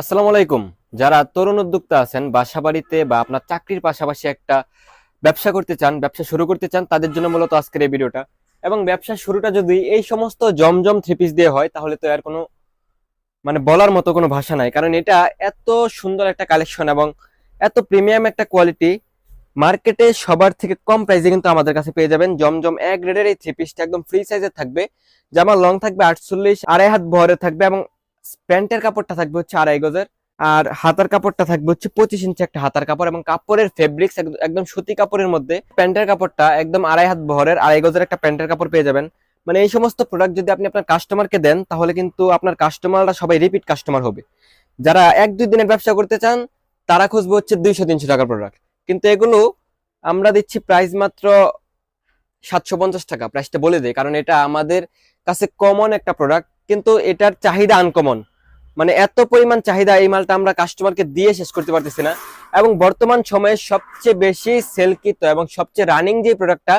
আসসালামু আলাইকুম। যারা তরুণ উদ্যোক্তা আছেন বাসা বাড়িতে বা আপনার চাকরির পাশাপাশি একটা ব্যবসা করতে চান, ব্যবসা শুরু করতে চান, তাদের জন্য মূলত আজকের এই ভিডিওটা। এবং ব্যবসা শুরুটা যদি এই সমস্ত জমজম থ্রি পিস দিয়ে হয়, তাহলে তো আর কোনো মানে বলার মতো কোনো ভাষা নাই। কারণ এটা এত সুন্দর একটা কালেকশন এবং এত প্রিমিয়াম একটা কোয়ালিটি মার্কেটে সবার থেকে কম প্রাইসে কিন্তু আমাদের কাছে পেয়ে যাবেন। জমজম এক গ্রেডের এই থ্রি পিসটা একদম ফ্রি সাইজের থাকবে। জামা লং থাকবে আটচল্লিশ, আড়াই হাত ভরে থাকবে এবং প্যান্টের কাপড়টা থাকবে হচ্ছে আড়াই গজের, আর হাতার কাপড়টা থাকবে হচ্ছে পঁচিশ ইঞ্চি একটা হাতার কাপড় এবং কাপড়ের ফেব্রিক্স একদম সুতি কাপড়ের মধ্যে প্যান্টের কাপড়টা একদম আড়াই হাত বহরের আড়াই গজের একটা প্যান্টের কাপড় পেয়ে যাবেন। মানে এই সমস্ত প্রোডাক্ট যদি আপনি আপনার কাস্টমারকে দেন, তাহলে কিন্তু আপনার কাস্টমাররা সবাই রিপিট কাস্টমার হবে। যারা এক দুই দিনের ব্যবসা করতে চান, তারা খুঁজবে হচ্ছে দুইশো, তিনশো টাকার প্রোডাক্ট কিন্তু এগুলো আমরা দিচ্ছি প্রাইস মাত্র সাতশো পঞ্চাশ টাকা প্রাইসটা বলে দেয় কারণ এটা আমাদের কাছে কমন একটা প্রোডাক্ট কিন্তু এটার চাহিদা আনকমন মানে এত পরিমাণ চাহিদা এই মালটা আমরা কাস্টমারকে দিয়ে শেষ করতে পারতেছি না। এবং বর্তমান সময়ে সবচেয়ে বেশি সেলকিত এবং সবচেয়ে রানিং যে প্রোডাক্টটা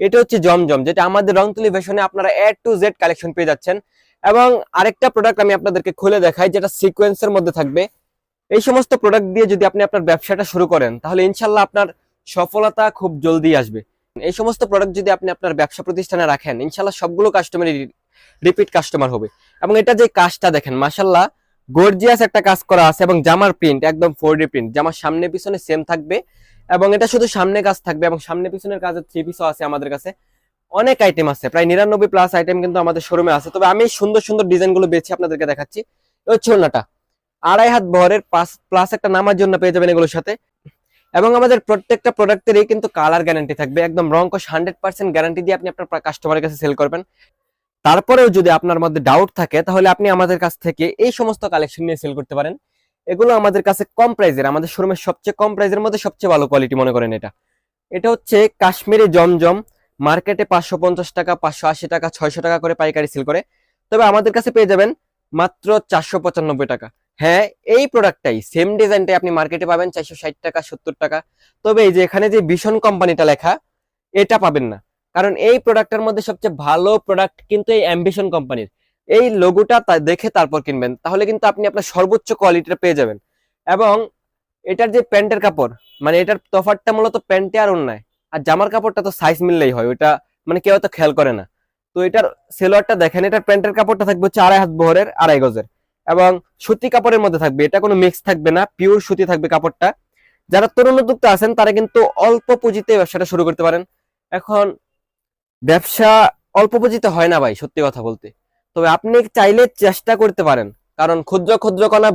এটা হচ্ছে জমজম, যেটা আমাদের রংতুলি ভেশনে আপনারা এ টু জেড কালেকশন পেয়ে যাচ্ছেন। এবং আরেকটা প্রোডাক্ট আমি আপনাদেরকে খুলে দেখাই, যেটা সিকোয়েন্সের মধ্যে থাকবে। এই সমস্ত প্রোডাক্ট দিয়ে যদি আপনি আপনার ব্যবসাটা শুরু করেন, তাহলে ইনশাল্লাহ আপনার সফলতা খুব জলদি আসবে। এই সমস্ত প্রোডাক্ট যদি আপনি আপনার ব্যবসা প্রতিষ্ঠানে রাখেন ইনশাল্লাহ সবগুলো কাস্টমারই রিপিট কাস্টমার হবে। এবং এটা যে কাজটা দেখেন মাসাল্লাহ গর্জিয়াস একটা কাজ করা আছে এবং জামার প্রিন্ট একদম ফোর ডি প্রিন্ট জামার সামনে পিছনে সেম থাকবে এবং এটা শুধু সামনে কাজ থাকবে এবং সামনে পিছনের কাজের থ্রি পিসও আছে আমাদের কাছে। অনেক আইটেম আছে, প্রায় নিরানব্বই প্লাস আইটেম কিন্তু আমাদের শোরুমে আছে। তবে আমি সুন্দর সুন্দর ডিজাইনগুলো বেছে আপনাদেরকে দেখাচ্ছি। হচ্ছে ওড়নাটা। আড়াই হাত বহরের পাঁচ প্লাস একটা নামার জন্য পেয়ে যাবেন এগুলোর সাথে। এবং আমাদের প্রত্যেকটা প্রোডাক্টেরই কিন্তু কালার গ্যারান্টি থাকবে। একদম রংকশ হান্ড্রেড পার্সেন্ট গ্যারান্টি দিয়ে আপনি আপনার কাস্টমারের কাছে সেল করবেন। তারপরেও যদি আপনার মধ্যে ডাউট থাকে, তাহলে আপনি আমাদের কাছ থেকে এই সমস্ত কালেকশন নিয়ে সেল করতে পারেন। এগুলো আমাদের কাছে কম প্রাইজের আমাদের শোরুমের সবচেয়ে কম প্রাইজের মধ্যে সবচেয়ে ভালো কোয়ালিটি মনে করেন এটা। এটা হচ্ছে কাশ্মীরি জমজম মার্কেটে পাঁচশো পঞ্চাশ টাকা, পাঁচশো আশি টাকা, ছয়শো টাকা করে পাইকারি সেল করে। তবে আমাদের কাছে পেয়ে যাবেন মাত্র চারশো পঁচানব্বই টাকা। হ্যাঁ এই প্রোডাক্টটাই সেম ডিজাইনটাই আপনি মার্কেটে পাবেন চারশো ষাট টাকা, সত্তর টাকা। তবে এই যে এখানে যে ভীষণ কোম্পানিটা লেখা, এটা পাবেন না। কারণ এই প্রোডাক্টের মধ্যে সবচেয়ে ভালো প্রোডাক্ট কিন্তু এই অ্যাম্বিশন কোম্পানির এই লোগোটা দেখে তারপর কিনবেন, তাহলে কিন্তু আপনি আপনার সর্বোচ্চ কোয়ালিটিটা পেয়ে যাবেন। এবং এটার যে প্যান্টের কাপড় মানে এটার তফাতটা মূলত প্যান্টে আর অন্যায় আর জামার কাপড়টা তো সাইজ মিললেই হয় ওটা মানে কেউ তো খেয়াল করে না। তো এটার সেলোয়ারটা দেখেন, এটার প্যান্টের কাপড়টা থাকবে হচ্ছে আড়াই হাত বহরের, আড়াই গজের। এবং সুতি কাপড়ের মধ্যে থাকবে, এটা কোনো মিক্স থাকবে না পিওর সুতি থাকবে কাপড়টা। যারা তরুণ উদ্যোক্তা আছেন, তারা কিন্তু অল্প পুঁজিতে ব্যবসাটা শুরু করতে পারেন। এখন ব্যবসা অল্প পুঁজিতে হয় না ভাই, সত্যি কথা বলতে। তবে আপনি চাইলে চেষ্টা করতে পারেন। কারণ ক্ষুদ্র ক্ষুদ্র কণা